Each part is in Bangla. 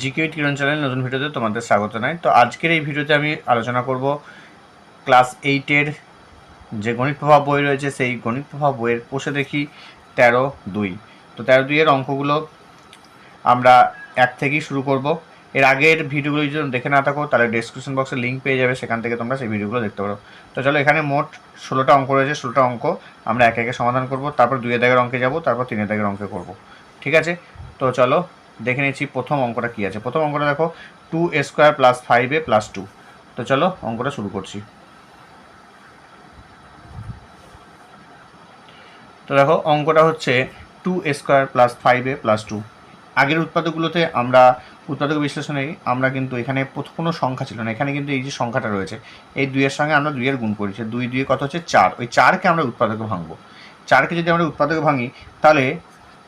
জিকে কিরণ চ্যানেল, নতুন ভিডিওতে তোমাদের স্বাগত জানাই। তো আজকের এই ভিডিওতে আমি আলোচনা করব ক্লাস এইটের যে গণিত প্রভাব বই রয়েছে, সেই গণিত প্রভাব বইয়ের কোষে দেখি তেরো দুই। তো তেরো দুইয়ের অঙ্কগুলো আমরা এক থেকেই শুরু করব। এর আগের ভিডিওগুলো যদি দেখে না থাকো, তাহলে ডিসক্রিপশন বক্সে লিঙ্ক পেয়ে যাবে, সেখান থেকে তোমরা সেই ভিডিওগুলো দেখতে পারো। তো চলো, এখানে মোট ষোলোটা অঙ্ক রয়েছে, ষোলোটা অঙ্ক আমরা একে একে সমাধান করব। তারপর দুই দাগের অঙ্কে যাব, তারপর তিনের দাগের অঙ্কে করব। ঠিক আছে? তো চলো দেখে নিচ্ছি প্রথম অঙ্কটা কী আছে। প্রথম অঙ্কটা দেখো two a square plus five a plus two তো চলো অঙ্কটা শুরু করছি। তো দেখো, অঙ্কটা হচ্ছে two a square plus five a plus two আগের উৎপাদকগুলোতে আমরা, উৎপাদক বিশ্লেষণে আমরা কিন্তু এখানে কোনো সংখ্যা ছিল না। এখানে কিন্তু এই যে সংখ্যাটা রয়েছে, এই দুইয়ের সঙ্গে আমরা দুইয়ের গুণ করেছি। দুই দুই কত হচ্ছে? চার। ওই চারকে আমরা উৎপাদকে ভাঙবো। চারকে যদি আমরা উৎপাদকে ভাঙি, তাহলে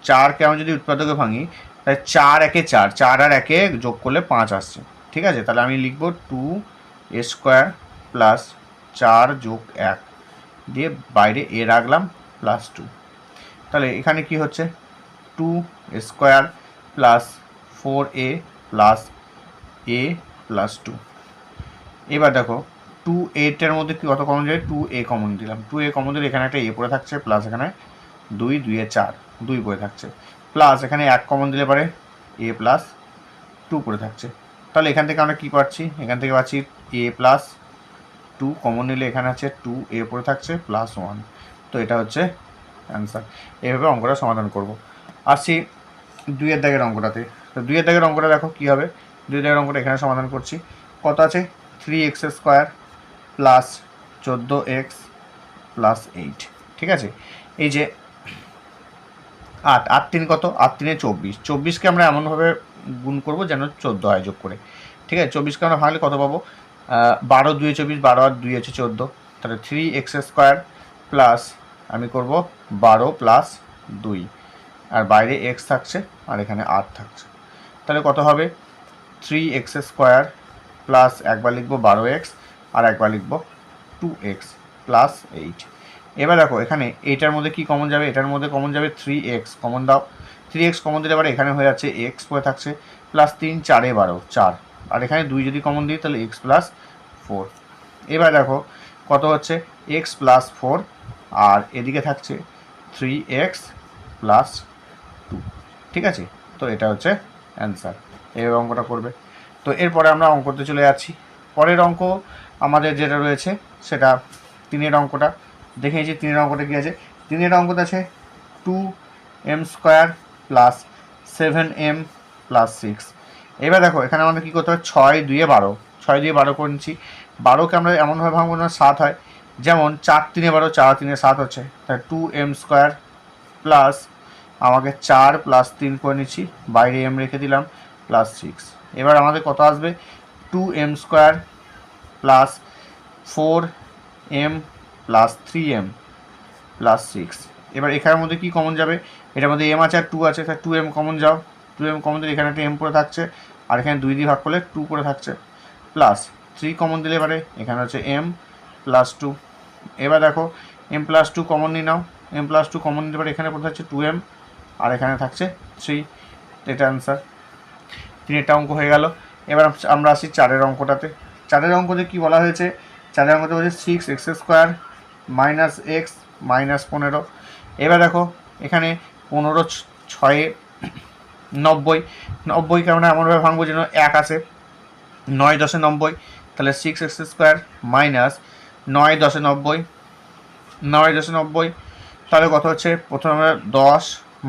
চারকে আমরা যদি উৎপাদকে ভাঙি চার একে চার চার আর একে যোগ করলে পাঁচ আসছে। ঠিক আছে? তাহলে আমি লিখব টু স্কোয়ার প্লাস চার যোগ এক দিয়ে বাইরে এ রাখলাম প্লাস টু। তাহলে এখানে কি হচ্ছে? Two square plus four a plus a plus two. এবার দেখো, টু এটার মধ্যে কত কমন যায়? টু এ কমন দিলাম। টু এ কমন দিলে এখানে একটা এ পড়ে থাকছে, প্লাস এখানে দুই দুইয়ে চার, দুই পড়ে থাকছে। প্লাস এখানে এক কমন দিলে পারে এ প্লাস টু পড়ে থাকছে। তাহলে এখান থেকে আমরা কী পাচ্ছি? এখান থেকে পাচ্ছি এ প্লাস টু কমন নিলে এখানে আছে টু এ পড়ে থাকছে প্লাস ওয়ান তো এটা হচ্ছে অ্যান্সার এভাবে অঙ্কটা সমাধান করব। আসছি দুইয়ের দাগের অঙ্কটাতে। তো দুইয়ের দাগের অঙ্কটা দেখো কী হবে। দুইয়ের দাগের অঙ্কটা এখানে সমাধান করছি। কত আছে? থ্রি এক্স স্কোয়ার প্লাস চোদ্দ এক্স প্লাস এইট ঠিক আছে? এই যে আট আট তিন কত? আট তিনে চব্বিশ। চব্বিশকে আমরা এমনভাবে গুণ করব যেন চোদ্দ হয় যোগ করে। ঠিক আছে? চব্বিশকে আমরা ভাঙলে কত পাবো? বারো দুই চব্বিশ, বারো আর দুই হচ্ছে চোদ্দ। তাহলে থ্রি এক্স স্কোয়ার প্লাস আমি করব বারো প্লাস দুই। আর বাইরে এক্স থাকছে আর এখানে আট থাকছে। তাহলে কত হবে? থ্রি এক্স স্কোয়ার প্লাস একবার লিখব বারো এক্স আর একবার লিখব টু এক্স প্লাস এইট। এবার দেখো, এখানে এইটার মধ্যে কি কমন যাবে? এটার মধ্যে কমন যাবে থ্রি এক্স কমন দাও। থ্রি এক্স কমন দিলে এবার এখানে হয়ে যাচ্ছে এক্স পড়ে থাকছে প্লাস তিন চারে বারো, চার। আর এখানে দুই যদি কমন দিই, তাহলে এক্স প্লাস ফোর এবার দেখো, কত হচ্ছে? এক্স প্লাস ফোর আর এদিকে থাকছে থ্রি এক্স প্লাস টু ঠিক আছে? তো এটা হচ্ছে অ্যান্সার এইভাবে অঙ্কটা করবে। তো এরপরে আমরা অঙ্কতে চলে যাচ্ছি। পরের অঙ্ক আমাদের যেটা রয়েছে, সেটা তিনের অঙ্কটা। দেখে নিয়েছি তিনের অঙ্কটা কী আছে? তিনের অঙ্কতে আছে two m square plus seven m plus six এবার দেখো, এখানে আমাদের কী করতে হবে? ছয় দুইয়ে বারো। ছয় দিয়ে বারো করে নিচ্ছি। বারোকে আমরা এমনভাবে ভাঙবো না সাত হয়। যেমন চার তিনে বারো, চার তিনে সাত হচ্ছে। তাই টু এম স্কোয়ার প্লাস আমাকে চার প্লাস তিন করে নিচ্ছি। বাইরে এম রেখে দিলাম প্লাস সিক্স এবার আমাদের কত আসবে? Two m square plus four m plus three m plus six এবার এখানের মধ্যে কি কমন যাবে? এটার মধ্যে এম আছে আর টু আছে তাই টু এম কমন যাও। টু এম কমন দিলে এখানে একটা এম পড়ে থাকছে, আর এখানে দুই দিয়ে ভাগ করলে টু পড়ে থাকছে। প্লাস থ্রি কমন দিলে এবারে এখানে হচ্ছে এম প্লাস টু এবার দেখো এম প্লাস টু কমন নিয়ে নাও। এম প্লাস টু কমন দিলে এবার এখানে পড়ে থাকছে টু এম আর এখানে থাকছে থ্রি এটা অ্যান্সার তিনটা অঙ্ক হয়ে গেল। এবার আমরা আসি চারের অঙ্কটাতে। চারের অঙ্কতে কি বলা হয়েছে? চারের অঙ্কতে বলছে six x square minus x minus পনেরো। এবার দেখো, এখানে পনেরো ছয়ে, নব্বই। নব্বইকে আমরা এমনভাবে ভাঙবো যেন এক আসে। নয় দশে নব্বই, তাহলে সিক্স এক্স স্কোয়ার মাইনাস নয় দশে নব্বই। নয় দশে নব্বই, তাহলে কত হচ্ছে? প্রথমে আমরা দশ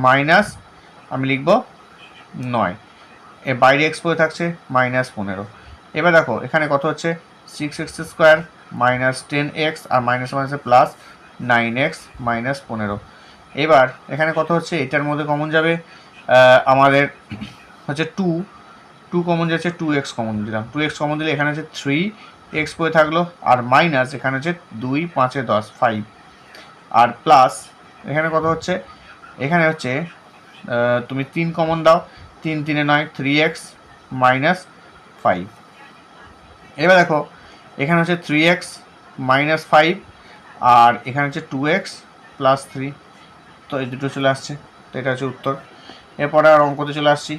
মাইনাস আমি লিখব নয়। এ বাইরে এক্স পড়ে থাকছে মাইনাস পনেরো। এবার দেখো, এখানে কত হচ্ছে? Six x square minus ten x আর মাইনাস মাইনাসে প্লাস নাইন এক্স মাইনাস পনেরো। এবার এখানে কত হচ্ছে? এটার মধ্যে কমন যাবে আমাদের হচ্ছে টু টু কমন যাচ্ছে টু এক্স কমন দিলাম। টু এক্স কমন দিলে এখানে হচ্ছে থ্রি এক্স পড়ে থাকল, আর মাইনাস এখানে হচ্ছে দুই, পাঁচে দশ ফাইভ আর প্লাস এখানে কত হচ্ছে? এখানে হচ্ছে তুমি তিন কমন দাও, তিন, তিনে নয় থ্রি এক্স মাইনাস ফাইভ এবার দেখো এখানে হচ্ছে থ্রি এক্স মাইনাস ফাইভ আর এখানে হচ্ছে টু এক্স প্লাস থ্রি তো এই দুটো চলে আসছে, তো এটা হচ্ছে উত্তর। এরপরে আর অঙ্কতে চলে আসছি।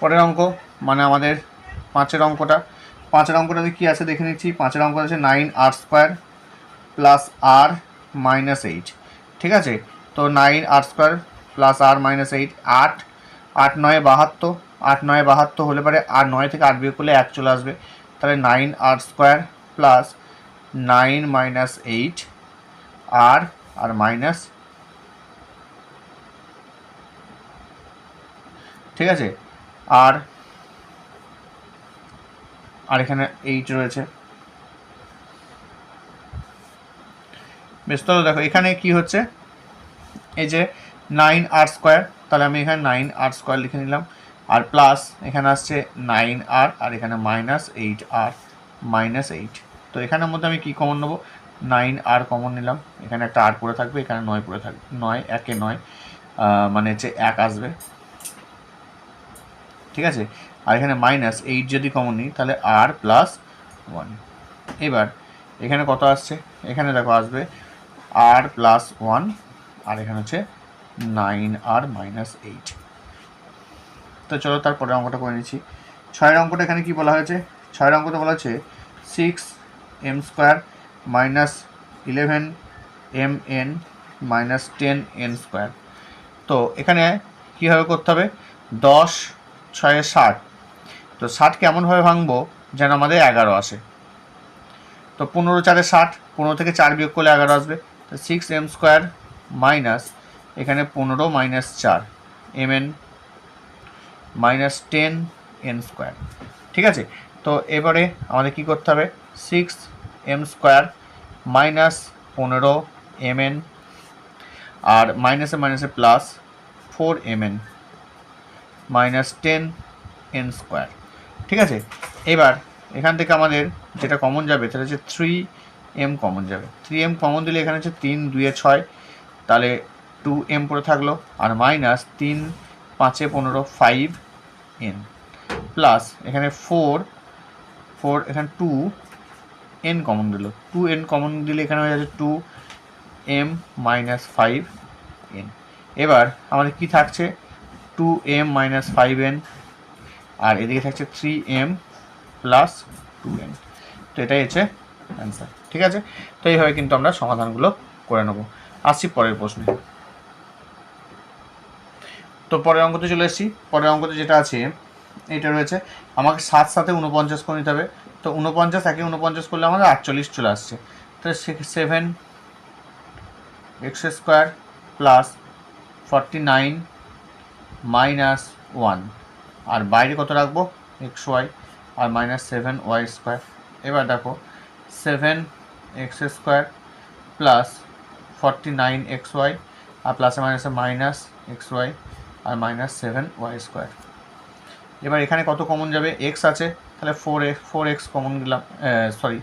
পরের অঙ্ক মানে আমাদের পাঁচের অঙ্কটা। পাঁচের অঙ্কটাতে কী আছে দেখে নিচ্ছি। পাঁচের অঙ্ক আছে নাইন আর স্কোয়ার প্লাস আর মাইনাস এইট ঠিক আছে? তো নাইন আর স্কোয়ার প্লাস আর মাইনাস এইট আট। আট নয় বাহাত্তর। আট নয় বাহাত্তর হলে পরে আর নয় থেকে আট বিয়োগ করলে এক চলে আসবে। তাহলে নাইন আর square plus nine minus eight আর আর মাইনাস ঠিক আছে? আর আর এখানে এইট রয়েছে। বেশ, তাহলে দেখো, এখানে কি হচ্ছে? এই যে নাইন আর স্কোয়ার তাহলে আমি এখানে নাইন আর স্কোয়ার লিখে নিলাম। আর প্লাস এখানে আসছে নাইন আর আর এখানে minus eight r minus eight তো এখানের মধ্যে আমি কি কমন নেব? নাইন আর কমন নিলাম। এখানে একটা আর পড়ে থাকবে, এখানে নয় পড়ে থাকবে নয়, একে নয় মানে হচ্ছে এক আসবে। ঠিক আছে? আর এখানে মাইনাস এইট যদি কমন নিই, তাহলে আর প্লাস ওয়ান এবার, এখানে কত আসছে? এখানে দেখো আসবে আর প্লাস ওয়ান আর এখানে হচ্ছে নাইন আর মাইনাস এইট তো চলো তারপরে অঙ্কটা করে নিচ্ছি। ছয়ের অঙ্কটা এখানে কি বলা হয়েছে? ছয়ের অঙ্কটা বলা হচ্ছে six m square minus eleven m n minus ten n square তো এখানে কীভাবে করতে হবে? দশ ছয়ে ষাট। তো ষাট কেমনভাবে ভাঙবো? যেন আমাদের এগারো আসে। তো পনেরো চারে ষাট, পনেরো থেকে চার বিয়োগ করলে এগারো আসবে। তো সিক্স এম স্কোয়ার মাইনাস এখানে পনেরো মাইনাস চার। M n minus ten n square ঠিক আছে? তো এবারে আমাদের কি করতে হবে? সিক্স এম স্কোয়ার মাইনাস পনেরো এম এন আর মাইনাসে মাইনাসে plus four m n minus ten n square ঠিক আছে? এবার এখান থেকে আমাদের যেটা কমন যাবে, সেটা হচ্ছে থ্রি এম কমন যাবে। থ্রি এম কমন দিলে এখানে হচ্ছে তিন, দুয়ে ছয়। তাহলে টু এম পড়ে থাকল। আর মাইনাস তিন, পাঁচে পনেরো ফাইভ এন প্লাস এখানে ফোর ফোর এখানে টু এন কমন দিল। টু এন কমন দিলে এখানে হয়ে যাচ্ছে two m minus five n এবার আমাদের কি থাকছে? Two m minus five n আর এদিকে থাকছে three m plus two n তো এটাই হচ্ছে অ্যান্সার ঠিক আছে? তো এইভাবে কিন্তু আমরা সমাধানগুলো করে নেব। আসছি পরের প্রশ্নে। তো পরের অঙ্কতে চলে এসেছি। পরের অঙ্কতে যেটা আছে, এটা রয়েছে, আমাকে সাত সাথে উনপঞ্চাশ করে নিতে হবে। তো উনপঞ্চাশ একে উনপঞ্চাশ করলে আমাদের আটচল্লিশ চলে আসছে। তো seven x square plus forty nine minus one আর বাইরে কত রাখব? এক্স ওয়াই আর মাইনাস সেভেন ওয়াই স্কোয়ার এবার দেখো seven x square plus forty nine x y আর প্লাসে মাইনাসে মাইনাস এক্স ওয়াই আর মাইনাস সেভেন ওয়াই স্কোয়ার এবার এখানে কত কমন যাবে? এক্স আছে, তাহলে four x four x common দিলাম সরি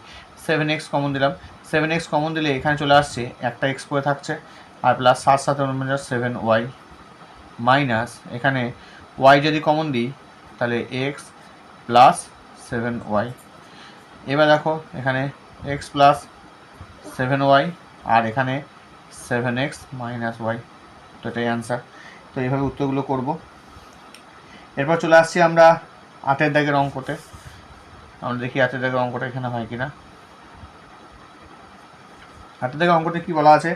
সেভেন এক্স কমন দিলাম। সেভেন এক্স কমন দিলে এখানে চলে আসছে, একটা এক্স পড়ে থাকছে, আর প্লাস সাত সাথে উনপঞ্চাশ সেভেন ওয়াই মাইনাস এখানে ওয়াই যদি কমন দিই, তাহলে এক্স প্লাস সেভেন ওয়াই এবার দেখো, এখানে এক্স প্লাস সেভেন ওয়াই আর এখানে সেভেন এক্স মাইনাস ওয়াই তো এটাই অ্যান্সার তো এইভাবে উত্তরগুলো করব। এরপর চলে আসছি আমরা আটের দাগের অঙ্কতে। আমরা দেখি আটের দাগের অঙ্কটা এখানে হয় কি না আটের দাগের অঙ্কতে কী বলা আছে?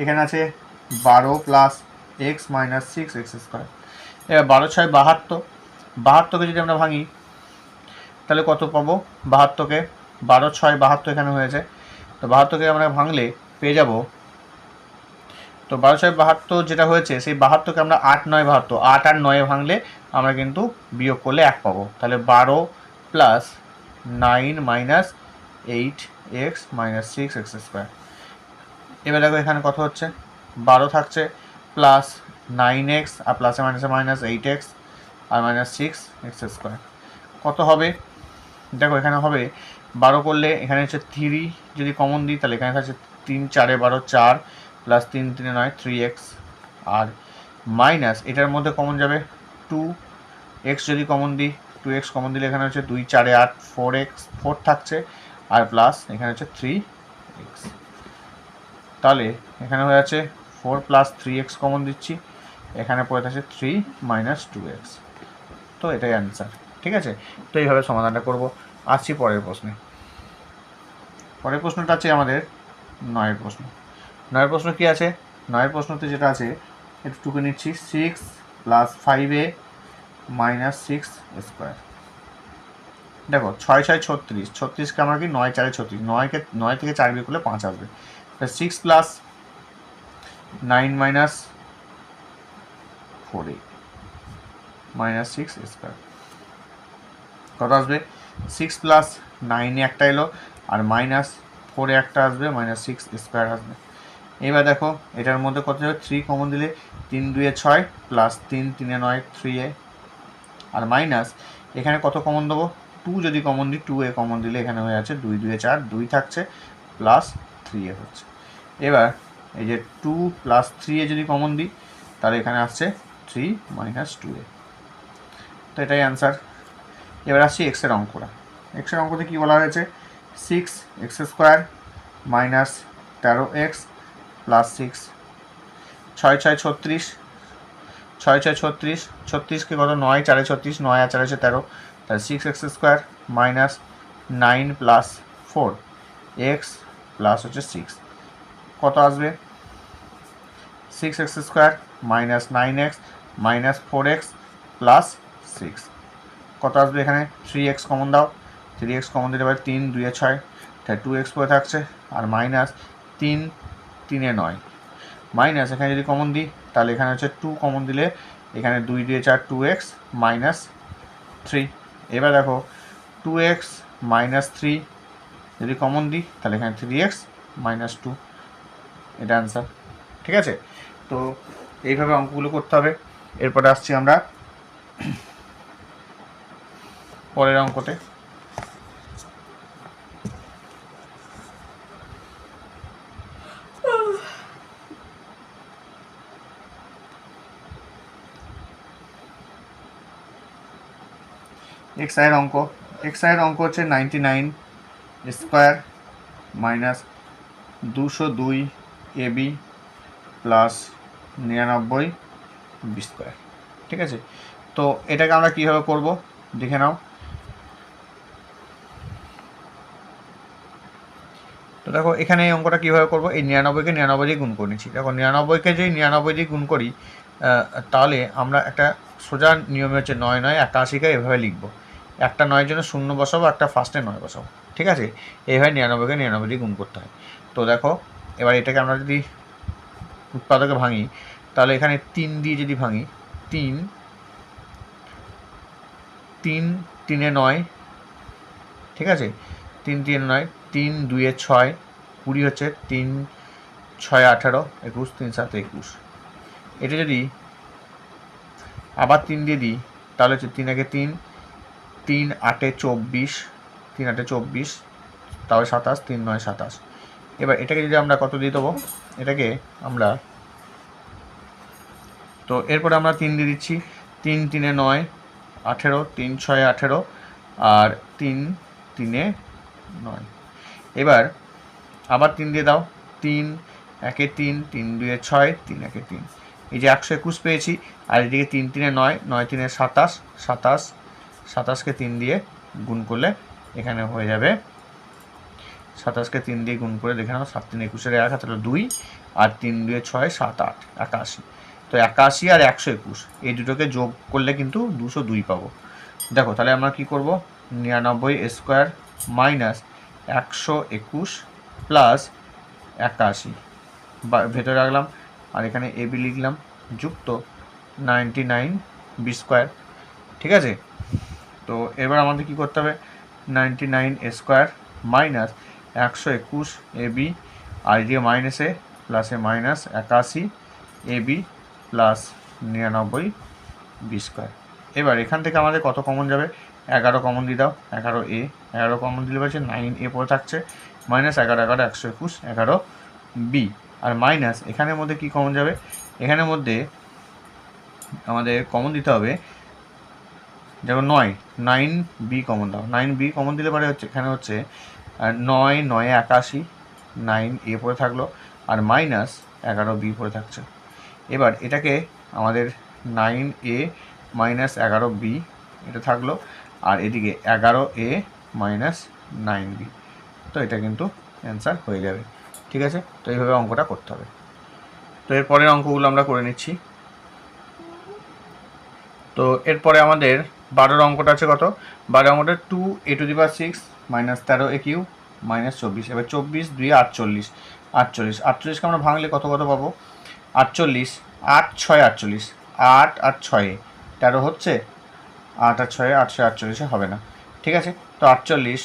এখানে আছে বারো plus x minus six x square. এবার বারো ছয় বাহাত্তর। বাহাত্তরকে যদি আমরা ভাঙি, তাহলে কত পাবো? বাহাত্তরকে, বারো ছয় বাহাত্তর এখানে হয়েছে। তো বাহাত্তরকে আমরা ভাঙলে পেয়ে যাব তো বারো ছয় বাহাত্তর যেটা হয়েছে, সেই বাহাত্তরকে আমরা আট নয় বাহাত্তর, আট আর নয়ে ভাঙলে আমরা কিন্তু বিয়োগ করলে এক পাবো। তাহলে বারো plus nine minus eight x minus six x square এবার দেখো এখানে কত হচ্ছে? বারো থাকছে প্লাস নাইন এক্স আর প্লাসে মাইনাসে মাইনাস এইট এক্স আর মাইনাস সিক্স এক্স স্কোয়ার কত হবে? দেখো এখানে হবে, বারো করলে এখানে হচ্ছে থ্রি যদি কমন দিই, তাহলে এখানে থাকছে তিন, চারে বারো, চার। প্লাস তিন তিনে নয় থ্রি এক্স আর মাইনাস এটার মধ্যে কমন যাবে টু এক্স যদি কমন দিই টু এক্স কমন দিলে এখানে হচ্ছে দুই, চারে আট ফোর এক্স ফোর থাকছে। আর প্লাস এখানে হচ্ছে থ্রি এক্স তাহলে এখানে হয়ে আছে four plus three x common দিচ্ছি। এখানে পড়ে থাকছে থ্রি মাইনাস টু এক্স তো এটাই অ্যান্সার ঠিক আছে? তো এইভাবে সমাধানটা করব। আসছি পরের প্রশ্নে। পরের প্রশ্নটা আছে আমাদের নয়ের প্রশ্ন। নয়ের প্রশ্ন কি আছে? নয়ের প্রশ্নতে যেটা আছে একটু টুকে নিচ্ছি six plus five a minus six square দেখো, ছয় ছয় ছত্রিশ, ছত্রিশকে আমরা কি নয় চারে ছত্রিশ, নয়কে, নয় থেকে চার বিয়ে করলে পাঁচ আসবে। Six plus nine minus four eight minus six square কত আসবে? সিক্স প্লাস নাইনে একটা এলো, আর মাইনাস ফোরে একটা আসবে মাইনাস সিক্স স্কোয়ার আসবে। এবার দেখো, এটার মধ্যে কত যাবে? থ্রি কমন দিলে তিন দুয়ে ছয় প্লাস তিন, তিনে নয় থ্রি এ আর মাইনাস এখানে কত কমন দেবো? টু যদি কমন দিই টু এ কমন দিলে এখানে হয়ে আছে দুই, দুয়ে চার, দুই থাকছে প্লাস থ্রি এ হচ্ছে। এবার এই যে টু প্লাস থ্রি এ যদি কমন দিই, তাহলে এখানে আসছে থ্রি মাইনাস টু এ। তো এটাই অ্যান্সার এবার আসছি এক্সের অঙ্কটা। এক্সের অঙ্কতে কী বলা হয়েছে? সিক্স এক্স স্কোয়ার মাইনাস তেরো এক্স প্লাস সিক্স ছয় ছয়, ছত্রিশ। ছয় ছয়, ছত্রিশ। ছত্রিশকে কত? নয়, চারে ছত্রিশ, নয় আর চারে হচ্ছে তেরো। তাহলে six x square minus nine plus four x plus হচ্ছে সিক্স কত আসবে? Six x square minus nine x minus four x plus six কত আসবে এখানে? থ্রি এক্স কমন দাও। থ্রি এক্স কমন দিতে পারে তিন, দুয়ে ছয়। তাই টু এক্স পরে থাকছে। আর মাইনাস তিন তিনে নয়। মাইনাস এখানে যদি কমন দিই, তাহলে এখানে হচ্ছে টু কমন দিলে এখানে দুই দুয়ে চার টু এক্স মাইনাস থ্রি এবার দেখো টু এক্স মাইনাস থ্রি যদি কমন দিই, তাহলে এখানে থ্রি এক্স মাইনাস টু এটা অ্যান্সার ঠিক আছে? তো এইভাবে অঙ্কগুলো করতে হবে। এরপরে আসছি আমরা পরের অঙ্কতে। এক্স আয়ের অঙ্ক, এক্স আয়ের অঙ্ক হচ্ছে নাইনটি নাইন স্কোয়ার মাইনাস দুশো দুই এ বি প্লাস নিরানব্বই বি স্কোয়ার, ঠিক আছে? তো এটাকে আমরা কীভাবে করব? দেখে নাও। তো দেখো, এখানে এই অঙ্কটা কীভাবে করব? এই নিরানব্বইকে নিরানব্বই দিয়ে গুণ করে নিচ্ছি। দেখো, নিরানব্বইকে যদি নিরানব্বই দিয়ে গুণ করি তাহলে আমরা একটা সোজা নিয়মে হচ্ছে নয় নয় একাশিকে এভাবে লিখব। একটা নয়ের জন্য শূন্য বসাবো, একটা ফার্স্টে নয় বসাবো। ঠিক আছে? এইভাবে নিরানব্বইকে নিরানব্বই দিয়ে গুণ করতে হয়। তো দেখো, এবার এটাকে আমরা যদি উৎপাদকে ভাঙি, তাহলে এখানে তিন দিয়ে যদি ভাঙি, তিন তিন, তিনে নয়, ঠিক আছে? তিন তিন নয়, তিন, দুয়ে ছয়, কুড়ি হচ্ছে তিন, ছয়, আঠারো, একুশ, তিন, সাত, একুশ। এটা যদি আবার তিন দিয়ে দিই, তাহলে হচ্ছে তিন আগে তিন তিন আটে চব্বিশ, তিন আটে চব্বিশ, তাহলে সাতাশ, তিন নয় সাতাশ। এবার এটাকে যদি আমরা কত দিয়ে দেবো? এটাকে আমরা তো এরপরে আমরা তিন দিয়ে দিচ্ছি। তিন তিনে নয়, আঠেরো, তিন ছয়, আঠেরো, আর তিন তিনে নয়। এবার আবার তিন দিয়ে দাও। তিন, একে তিন তিন দুয়ে ছয়, তিন একে তিন। এই যে একশো একুশ পেয়েছি, আর এদিকে তিন তিনে নয় নয় তিনে সাতাশ সাতাশ সাতাশকে তিন দিয়ে গুণ করলে এখানে হয়ে যাবে। সাতাশকে তিন দিয়ে গুণ করে দেখে নাও, সাত তিন একুশের এক হাতে দুই আর তিন দুয়ে ছয়, সাত আট, একাশি। তো একাশি আর একশো একুশ, এই দুটোকে যোগ করলে কিন্তু দুশো দুই পাবো। দেখো, তাহলে আমরা কি করব? নিরানব্বই স্কোয়ার মাইনাস একশো একুশ প্লাস একাশি। বা, ভেতরে রাখলাম, আর এখানে এবি লিখলাম, যুক্ত নাইনটি নাইন বি স্কোয়ার। ঠিক আছে? তো এবার আমাদের কি করতে হবে? নাইনটি নাইন স্কোয়ার মাইনাস একশো একুশ এ বি আর এদিকে মাইনাসে প্লাসে মাইনাস একাশি এ বি প্লাস নিরানব্বই বি স্কোয়ার এবার এখান থেকে আমাদের কত কমন যাবে? এগারো কমন দিয়ে দাও। এগারো এ এগারো কমন দিলে পারছে নাইন এ পড়ে থাকছে। মাইনাস এগারো এগারো, একশো একুশ, এগারো বি আর মাইনাস এখানের মধ্যে কি কমন যাবে? এখানের মধ্যে আমাদের কমন দিতে হবে যেমন নয় নাইন বি কমন দাও। নাইন বি কমন দিলে পরে হচ্ছে, এখানে হচ্ছে নয়, নয়ে একাশি নাইন এ পড়ে থাকল, আর মাইনাস এগারো বি পড়ে থাকছে। এবার এটাকে আমাদের নাইন এ মাইনাস এগারো বি এটা থাকল, আর এদিকে এগারো এ মাইনাস নাইন বি তো এটা কিন্তু অ্যান্সার হয়ে যাবে, ঠিক আছে? তো এইভাবে অঙ্কটা করতে হবে। তো এরপরের অঙ্কগুলো আমরা করে নিচ্ছি। তো এরপরে আমাদের বারোর অঙ্কটা আছে কত? বারো অঙ্কটা two a to the power six minus তেরো এ কিউ মাইনাস চব্বিশ। এবার চব্বিশ, দুই, আটচল্লিশ। আটচল্লিশ। আটচল্লিশকে আমরা ভাঙলে কত কত পাবো? আটচল্লিশ, আট, ছয়, আটচল্লিশ। আট আর ছয়ে তেরো হচ্ছে? আট আর ছয়ে আটশো আটচল্লিশে হবে না। ঠিক আছে? তো আটচল্লিশ,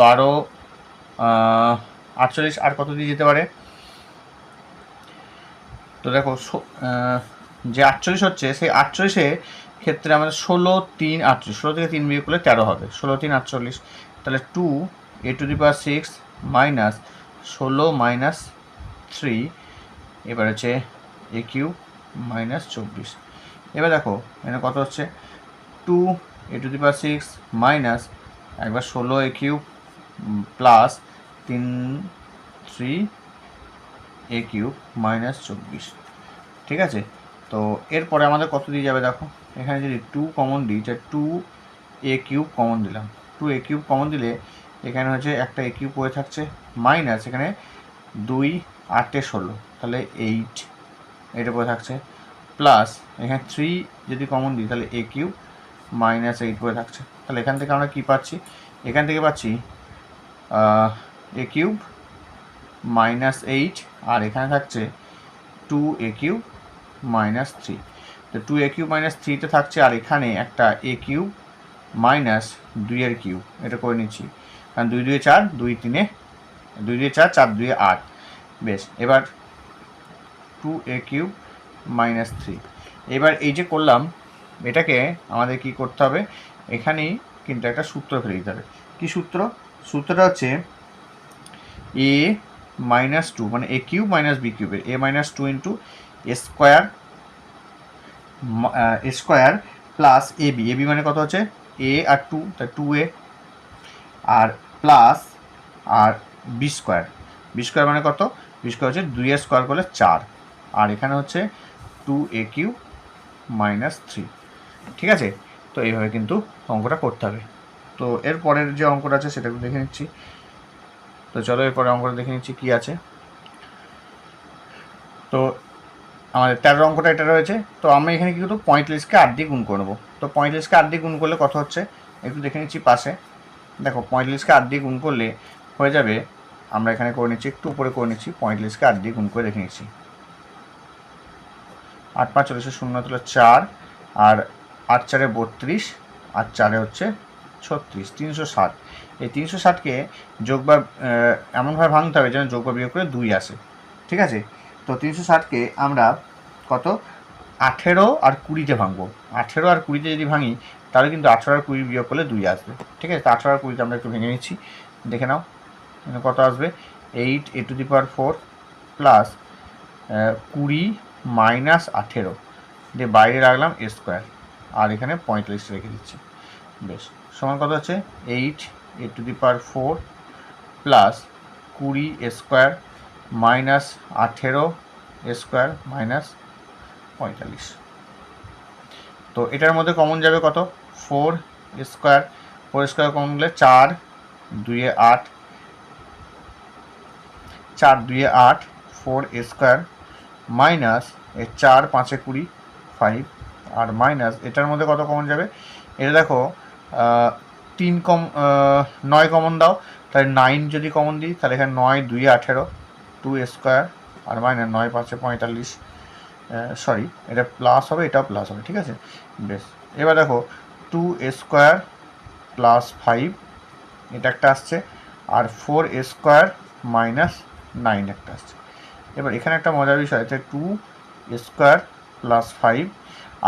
বারো আটচল্লিশ আর কত দিয়ে যেতে পারে? তো দেখো যে আটচল্লিশ হচ্ছে, সেই আটচল্লিশে ক্ষেত্রে আমাদের ষোলো, তিন, আটচল্লিশ। ষোলো থেকে তিন বিয়োগ করলে তেরো হবে। ষোলো, তিন, আটচল্লিশ। তাহলে two a to the power six minus ষোলো মাইনাস থ্রি এবার হচ্ছে এ কিউ মাইনাস চব্বিশ। এবার দেখো, এখানে কত হচ্ছে? Two a to the power six minus একবার ষোলো এ কিউব প্লাস তিন থ্রি এ কিউব মাইনাস চব্বিশ। ঠিক আছে? তো এরপরে আমাদের কত দিয়ে যাবে দেখো? এখানে যদি টু কমন দিই তাহলে টু এ কিউব কমন দিলাম। টু এ কিউব কমন দিলে এখানে হচ্ছে একটা এ কিউব পড়ে থাকছে মাইনাস এখানে দুই, আটে ষোলো। তাহলে এইট এটা পড়ে থাকছে। প্লাস এখানে থ্রি যদি কমন দিই, তাহলে এ কিউব মাইনাস এইট পড়ে থাকছে। তাহলে এখান থেকে আমরা কী পাচ্ছি? এখান থেকে পাচ্ছি এ কিউব মাইনাস এইট আর এখানে থাকছে two a cube minus three তো টু এ কিউব মাইনাস থ্রিতে থাকছে, আর এখানে একটা এ কিউব মাইনাস দুইয়ের কিউব এটা করে নিচ্ছি। কারণ দুই দুয়ে চার, দুই তিনে, দুই দুয়ে চার চার দুয়ে আট। বেশ, এবার two a cube minus three এবার এই যে করলাম, এটাকে আমাদের কি করতে হবে? এখানেই কিন্তু একটা সূত্র ফেলে দিতে হবে। কী সূত্র? সূত্রটা হচ্ছে এ মাইনাস টু মানে এ কিউব মাইনাস বি কিউবের a minus two into a square square plus a b a b মানে কত হচ্ছে? এ আর টু তা টু এ আর প্লাস আর বি স্কোয়ার বি স্কোয়ার মানে কত? বি স্কোয়ার হচ্ছে দুই এ স্কোয়ার করলে চার। আর এখানে হচ্ছে two a cube minus three ঠিক আছে? তো এইভাবে কিন্তু অঙ্কটা করতে হবে। তো এর পরের যে অঙ্কটা আছে সেটা দেখে নিচ্ছি। তো চলো এরপরে অঙ্কটা দেখে নিচ্ছি কী আছে। তো আমাদের তেরো অঙ্কটা এটা রয়েছে, তো আমরা এখানে কি করব? পঁয়তাল্লিশকে আট দিয়ে গুণ করব তো পঁয়তাল্লিশকে আট দিয়ে গুণ করলে কত হচ্ছে? একটু দেখে নিচ্ছি পাশে। দেখো, পঁয়তাল্লিশকে আট দিয়ে গুণ করলে হয়ে যাবে, আমরা এখানে করে নিচ্ছি, একটু উপরে করে নিচ্ছি, পঁয়তাল্লিশকে আট দিয়ে গুণ করে দেখে নিচ্ছি। আট পাঁচ চল্লিশে শূন্য তুলে চার, আর আট চারে বত্রিশ, আর চারে হচ্ছে ছত্রিশ, তিনশো ষাট। এই তিনশো ষাটকে যোগ বা এমনভাবে ভাঙতে হবে যেন যোগ বা বিয়োগ করে দুই আসে। ঠিক আছে? তো তিনশো ষাটকে আমরা কত? আঠেরো আর কুড়িতে ভাঙবো। আঠেরো আর কুড়িতে যদি ভাঙি, তাহলে কিন্তু আঠেরো আর কুড়ি বিয়োগ করলে দুই আসবে। ঠিক আছে? তো আঠেরো আর কুড়িতে আমরা একটু ভেঙে নিচ্ছি। দেখে নাও কত আসবে? Eight, a to the power four plus কুড়ি মাইনাস আঠেরো। দিয়ে বাইরে রাখলাম এ স্কোয়ার। আর এখানে পঁয়তাল্লিশ রেখে দিচ্ছি। বেশ। সমান কত হচ্ছে? Eight, a to the power four plus কুড়ি স্কোয়ার মাইনাস আঠেরো স্কোয়ার মাইনাস পঁয়তাল্লিশ। তো এটার মধ্যে কমন যাবে কত? Four square four square common গেলে চার দুইয়ে আট, চার দুইয়ে আট ফোর স্কোয়ার মাইনাস এ চার, পাঁচে কুড়ি ফাইভ আর মাইনাস এটার মধ্যে কত কমন যাবে? এটা দেখো তিন কম নয় কমন দাও, তাহলে নাইন যদি কমন দিই, তাহলে এখানে নয়, দুই, আঠেরো টু স্কোয়ার আর মাইনাস নয়, পাঁচে পঁয়তাল্লিশ সরি এটা প্লাস হবে, এটাও প্লাস হবে, ঠিক আছে? বেশ, এবার দেখো টু স্কোয়ার প্লাস ফাইভ এটা একটা আসছে, আর ফোর স্কোয়ার মাইনাস নাইন একটা আসছে। এবার এখানে একটা মজার বিষয় আছে টু স্কোয়ার প্লাস ফাইভ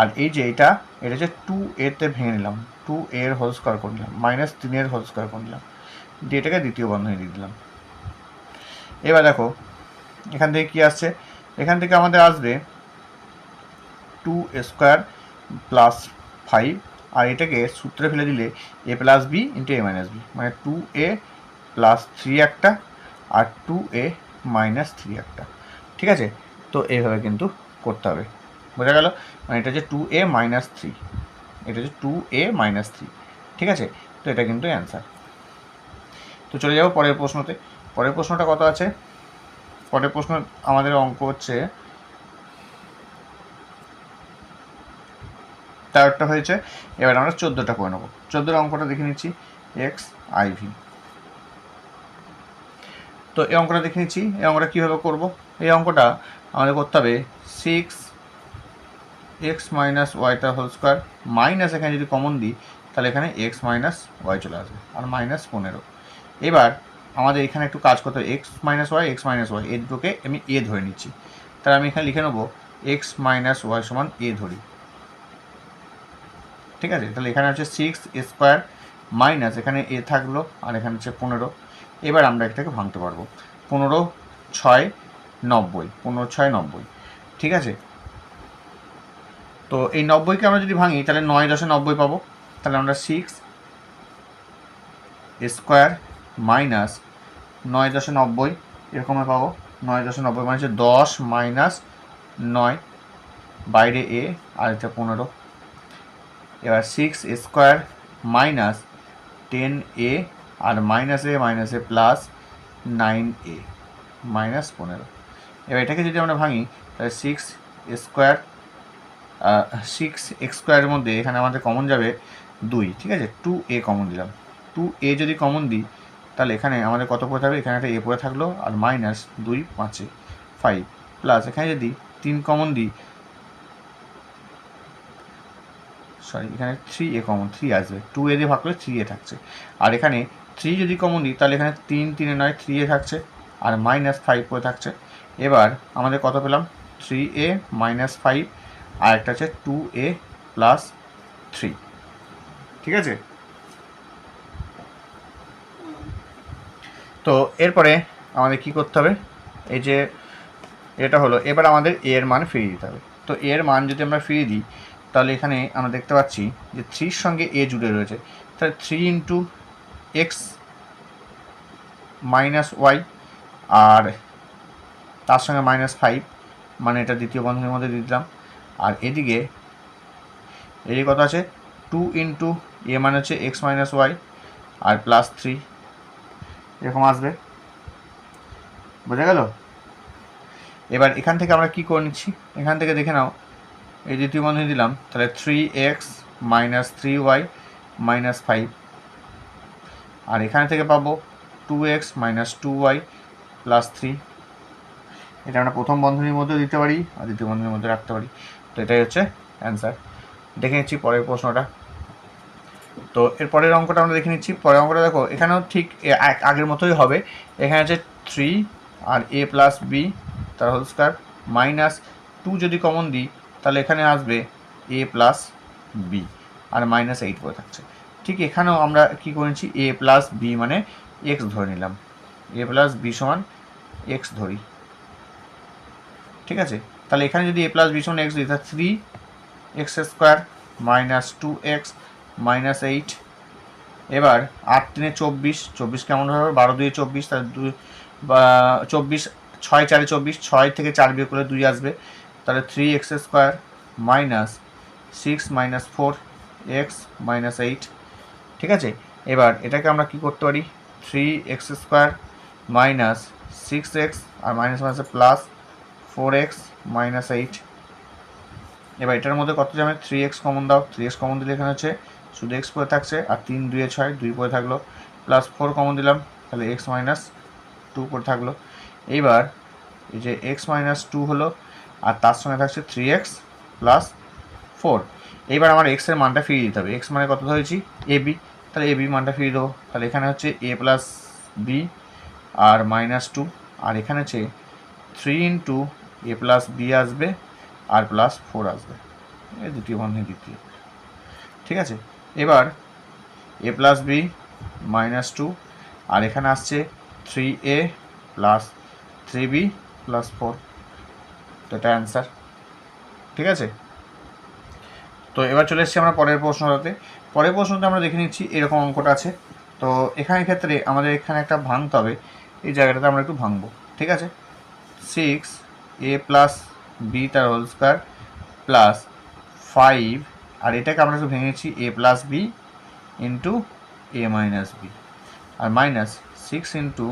আর এই যে এটা এটা হচ্ছে টু এতে ভেঙে নিলাম টু এর হোল স্কোয়ার করে নিলাম মাইনাস তিনের হোল স্কোয়ার করে নিলাম, দিয়ে এটাকে দ্বিতীয় বন্ধনী দিয়ে দিলাম। এবার দেখো, এখান থেকে কি আসছে? এখান থেকে আমাদের আসবে টু স্কোয়ার প্লাস ফাইভ আর এটাকে সূত্রে ফেলে দিলে a plus b into a minus b মানে টু এ প্লাস থ্রি একটা, আর টু এ মাইনাস থ্রি একটা। ঠিক আছে? তো এইভাবে কিন্তু করতে হবে। বোঝা গেল? মানে এটা হচ্ছে টু এ মাইনাস থ্রি এটা হচ্ছে টু এ মাইনাস থ্রি ঠিক আছে? তো এটা কিন্তু অ্যান্সার তো চলে যাব পরের প্রশ্নতে। পরের প্রশ্নটা কত আছে? পরের প্রশ্ন আমাদের অঙ্ক হচ্ছে তেরোটা হয়েছে। এবার আমরা চোদ্দোটা করে নেব। চোদ্দোর অঙ্কটা দেখে নিচ্ছি এক্স আইভি তো এই অঙ্কটা দেখে নিচ্ছি, এই অঙ্কটা কীভাবে করব? এই অঙ্কটা আমাদের করতে হবে সিক্স এক্স মাইনাস ওয়াই তার হোল স্কোয়ার মাইনাস এখানে যদি কমন দিই, তাহলে এখানে এক্স মাইনাস ওয়াই চলে আসবে, আর মাইনাস পনেরো। এবার আমাদের এখানে একটু কাজ করতে হবে। X minus y x minus y এই দুটোকে আমি এ ধরে নিচ্ছি। তাহলে আমি এখানে লিখে নেব এক্স মাইনাস ওয়াই সমান এ ধরি। ঠিক আছে? তাহলে এখানে হচ্ছে সিক্স স্কোয়ার মাইনাস এখানে এ থাকল আর এখানে হচ্ছে পনেরো। এবার আমরা এটাকে ভাঙতে পারব। পনেরো, ছয়, নব্বই। পনেরো, ছয়, নব্বই। ঠিক আছে? তো এই নব্বইকে আমরা যদি ভাঙি, তাহলে নয় দশে নব্বই পাবো। তাহলে আমরা সিক্স স্কোয়ার মাইনাস নয় দশে নব্বই, এরকমে পাবো। নয় দশে নব্বই মানে হচ্ছে দশ মাইনাস নয় বাইরে এ, আর এটা পনেরো। এবার six square minus ten a R minus a minus a plus nine a minus পনেরো। এবার এটাকে যদি আমরা ভাঙি, তাহলে সিক্স স্কোয়ার সিক্স এক্স স্কোয়ারের মধ্যে এখানে আমাদের কমন যাবে দুই, ঠিক আছে? টু এ কমন দিলাম। টু এ যদি কমন দিই তাহলে এখানে আমাদের কত পড়ে থাকবে? এখানে একটা এ পড়ে থাকল, আর মাইনাস দুই পাঁচে ফাইভ প্লাস এখানে যদি তিন কমন দিই সরি এখানে থ্রি এ কমন থ্রি আসবে। টু এ দিয়ে ভাগ করে থ্রি এ থাকছে। আর এখানে থ্রি যদি কমন দিই, তাহলে এখানে তিন, তিনে নয় থ্রি এ থাকছে। আর মাইনাস ফাইভ পড়ে থাকছে। এবার আমাদের কত পেলাম? থ্রি এ মাইনাস ফাইভ আর একটা আছে টু এ প্লাস থ্রি ঠিক আছে? তো এরপরে আমাদের কি করতে হবে? এই যে এটা হলো, এবার আমাদের এ এর মান ফিরিয়ে দিতে হবে। তো এ এর মান যদি আমরা ফিরিয়ে দিই, তাহলে এখানে আমরা দেখতে পাচ্ছি যে থ্রির সঙ্গে এ জুড়ে রয়েছে। তাহলে three into x minus y আর তার সঙ্গে মাইনাস ফাইভ মানে এটা দ্বিতীয় বন্ধনের মধ্যে দিয়ে দিলাম। আর এদিকে এদিকে কত আছে? টু ইন্টু এ মানে হচ্ছে এক্স মাইনাস ওয়াই আর প্লাস থ্রি এরকম আসবে। বোঝা গেল? এবার এখান থেকে আমরা কি করে নিচ্ছি? এখান থেকে দেখে নাও। এই দ্বিতীয় বন্ধনী দিলাম, তাহলে three x minus three y minus five আর এখানে থেকে পাবো two x minus two y plus three এটা আমরা প্রথম বন্ধনীর মধ্যে দিতে পারি, আর দ্বিতীয় বন্ধনীর মধ্যে রাখতে পারি। তো এটাই হচ্ছে অ্যান্সার দেখে নিচ্ছি পরের প্রশ্নটা। তো এর পরের অঙ্কটা আমরা দেখে নিচ্ছি। পরের অঙ্কটা দেখো, এখানেও ঠিক আগের মতোই হবে। এখানে আছে থ্রি আর এ প্লাস বি তার হোল স্কোয়ার মাইনাস টু যদি কমন দিই, তাহলে এখানে আসবে এ প্লাস বি আর মাইনাস এইট পড়ে থাকছে। ঠিক এখানেও আমরা কি করেছি? এ প্লাস বি মানে এক্স ধরে নিলাম। এ প্লাস বি সমান এক্স ধরি। ঠিক আছে? তাহলে এখানে যদি এ প্লাস বি সমান এক্স দিই, তাহলে three x square minus two x minus eight. এবার আট তিনে চব্বিশ চব্বিশ কেমন হবে? বারো দুই চব্বিশ, তাহলে দুই চব্বিশ, ছয় চারে চব্বিশ, ছয় থেকে চার বিয়োগ করলে দুই আসবে। তাহলে three x square minus six minus four x minus eight ঠিক আছে? এবার এটাকে আমরা কি করতে পারি? Three x square minus six x আর মাইনাস মাইনাসে plus four x minus eight এবার এটার মধ্যে কত যাবে? থ্রি এক্স কমন দাও। থ্রি এক্স কমন দিলে এখানে হচ্ছে শুধু এক্স পরে থাকছে আর তিন, দুয়ে ছয়, দুই পরে থাকল। প্লাস ফোর কমন দিলাম, তাহলে এক্স মাইনাস টু পরে থাকল। এইবার এই যে এক্স মাইনাস টু হলো, আর তার সঙ্গে থাকছে থ্রি এক্স প্লাস ফোর এইবার আমার এক্সের মানটা ফিরিয়ে দিতে হবে। এক্স মানে কত ধরেছি? এ বি তাহলে এ বি মানটা ফিরিয়ে দেবো। তাহলে এখানে হচ্ছে এ প্লাস বি আর মাইনাস টু আর এখানে হচ্ছে three into a plus b আসবে, আর প্লাস ফোর আসবে। দ্বিতীয় বন্ধনী দ্বিতীয় ঠিক আছে? এবার a plus b minus two আর এখানে আসছে three a plus three b plus four তো এটা অ্যান্সার ঠিক আছে? তো এবার চলে এসেছি আমরা পরের প্রশ্নটাতে। পরের প্রশ্নটা আমরা দেখে নিচ্ছি এরকম অঙ্কটা আছে। তো এখানে ক্ষেত্রে আমাদের এখানে একটা ভাঙতে হবে, এই জায়গাটাতে আমরা একটু ভাঙবো, ঠিক আছে? সিক্স এ প্লাস বি তার হোল স্কোয়ার প্লাস ফাইভ আর এটাকে আমরা একটু ভেঙেছি a plus b into a minus b R minus six into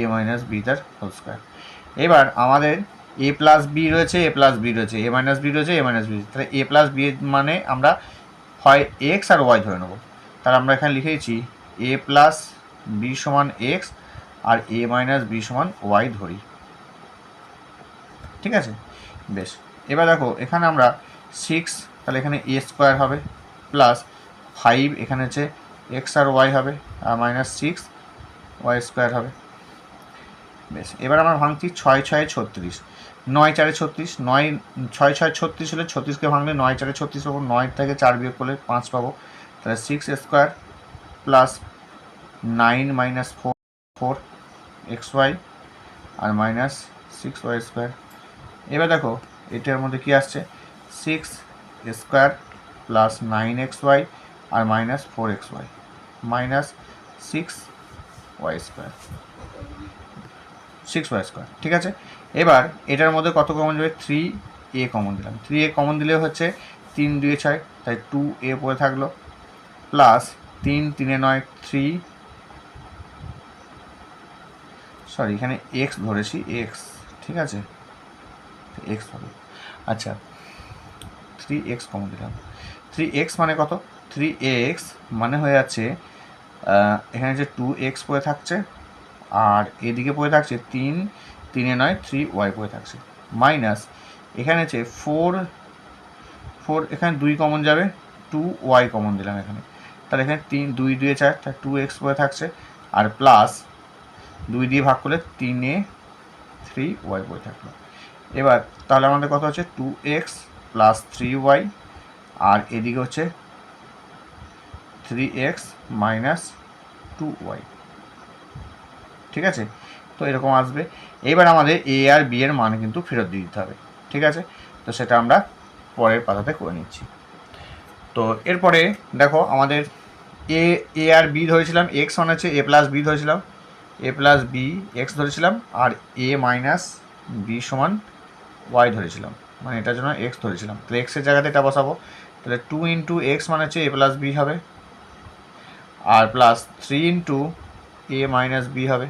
a minus b তার হোল স্কোয়ার এবার আমাদের এ প্লাস বি রয়েছে এ প্লাস বি রয়েছে এ মাইনাস বি রয়েছে এ মাইনাস বি তাহলে এ প্লাস বি মানে আমরা হয় এক্স আর ওয়াই ধরে নেব। তাহলে আমরা এখানে লিখে দিচ্ছি এ প্লাস বি সমান এক্স আর এ মাইনাস বি সমান ওয়াই ধরি। ঠিক আছে? বেশ। এবার দেখো, এখানে আমরা সিক্স তাহলে এখানে এ স্কোয়ার হবে প্লাস ফাইভ এখানে হচ্ছে এক্স আর ওয়াই হবে, আর মাইনাস সিক্স ওয়াই স্কোয়ার হবে। বেশ, এবার আমরা ভাঙছি ছয় ছয় ছত্রিশ। নয় চারে ছত্রিশ, নয়, ছয় ছয় ছত্রিশ হলে ছত্রিশকে ভাঙলে নয় চারে ছত্রিশ পাবো, নয় থেকে চার বিয়োগ করলে পাঁচ পাবো। তাহলে six square plus nine minus four four x y আর মাইনাস সিক্স ওয়াই স্কোয়ার এবার দেখো, এটার মধ্যে কি আসছে? Six square plus nine x y আর minus four x y, minus six y square, six y square, ঠিক আছে? এবার এটার মধ্যে কত কমন যাবে থ্রি এ কমন দিলাম। থ্রি এ কমন দিলে হচ্ছে তিন দুয়ে ছয়, তাই টু এ পড়ে থাকল। প্লাস তিন তিনে নয় থ্রি সরি এখানে এক্স ধরেছি এক্স ঠিক আছে? এক্স হবে। আচ্ছা থ্রি এক্স কমন দিলাম। থ্রি এক্স মানে কত? থ্রি এক্স মানে হয়ে যাচ্ছে এখানে যে টু এক্স পড়ে থাকছে, আর এদিকে পড়ে থাকছে তিন, তিনে নয় থ্রি ওয়াই পড়ে থাকছে। মাইনাস এখানে হচ্ছে ফোর ফোর এখানে দুই কমন যাবে টু ওয়াই কমন দিলাম এখানে। তাহলে এখানে তিন, দুই, দুয়ে চার, তাহলে টু এক্স পড়ে থাকছে, আর প্লাস দুই দিয়ে ভাগ করলে তিনে থ্রি ওয়াই পড়ে থাকল। এবার, তাহলে আমাদের কত হচ্ছে two x plus three y আর এদিকে হচ্ছে three x minus two y ঠিক আছে? তো এরকম আসবে। এবার আমাদের এ আর বি এর মান কিন্তু ফেরত দিয়ে দিতে হবে। ঠিক আছে? তো সেটা আমরা পরের পাতাতে করে নিচ্ছি। তো এরপরে দেখো আমাদের এ এ আর বি ধরেছিলাম এক্স মানে হচ্ছে এ প্লাস বি ধরেছিলাম এ প্লাস বি এক্স ধরেছিলাম, আর এ মাইনাস বি সমান ওয়াই ধরেছিলাম। মানে এটার জন্য এক্স ধরেছিলাম। তাহলে এক্সের জায়গাতে এটা বসাবো। তাহলে টু ইন্টু এক্স মানে হচ্ছে এ প্লাস বি হবে। আর plus three into a minus b হবে।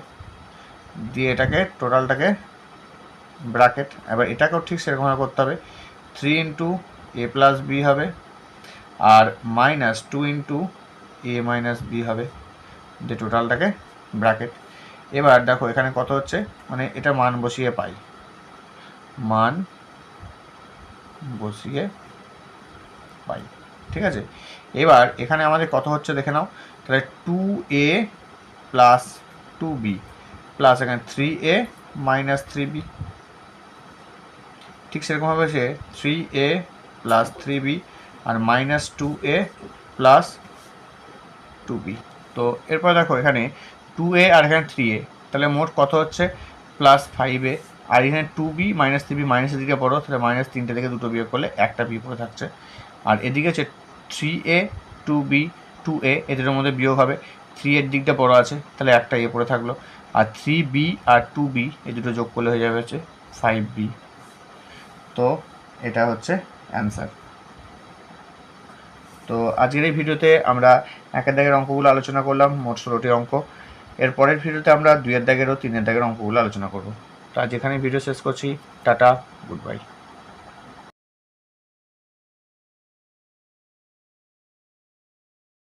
দিয়ে এটাকে টোটালটাকে ব্র্যাকেট এবার এটাকেও ঠিক সেরকমভাবে করতে হবে। Three into a plus b হবে। আর minus two into a minus b হবে। দিয়ে টোটালটাকে ব্র্যাকেট এবার দেখো, এখানে কত হচ্ছে? মানে এটা মান বসিয়ে পাই। মান বসিয়ে পাই ঠিক আছে? এবার এখানে আমাদের কত হচ্ছে দেখে নাও। তাহলে two a plus two b plus এখানে three a minus three b ঠিক সেরকমভাবে সে three a plus three b R minus two a plus two b তো এরপর দেখো এখানে টু এ আর এখানে থ্রি এ তাহলে মোট কত হচ্ছে? প্লাস ফাইভ এ আর এখানে two b minus three b মাইনাসের দিকে বড়ো তাহলে মাইনাস তিনটে থেকে দুটো বিয়োগ করলে একটা বি পড়ে থাকছে। আর এদিকে হচ্ছে three a two b two a এদের মধ্যে বিয়োগ হবে। থ্রি এর দিকটা বড় আছে, তাহলে একটা এ পড়ে থাকল। আর থ্রি বি আর টু বি এই দুটো যোগ করলে হয়ে যাবে হচ্ছে ফাইভ বি তো এটা হচ্ছে অ্যান্সার তো আজকের এই ভিডিওতে আমরা একের দাগের অঙ্কগুলো আলোচনা করলাম, মোট ষোলোটি অঙ্ক। এর পরের ভিডিওতে আমরা দুইয়ের দাগের ও তিনের দাগের অঙ্কগুলো আলোচনা করব। তো যেখানে ভিডিও শেষ করছি টাটা গুড বাই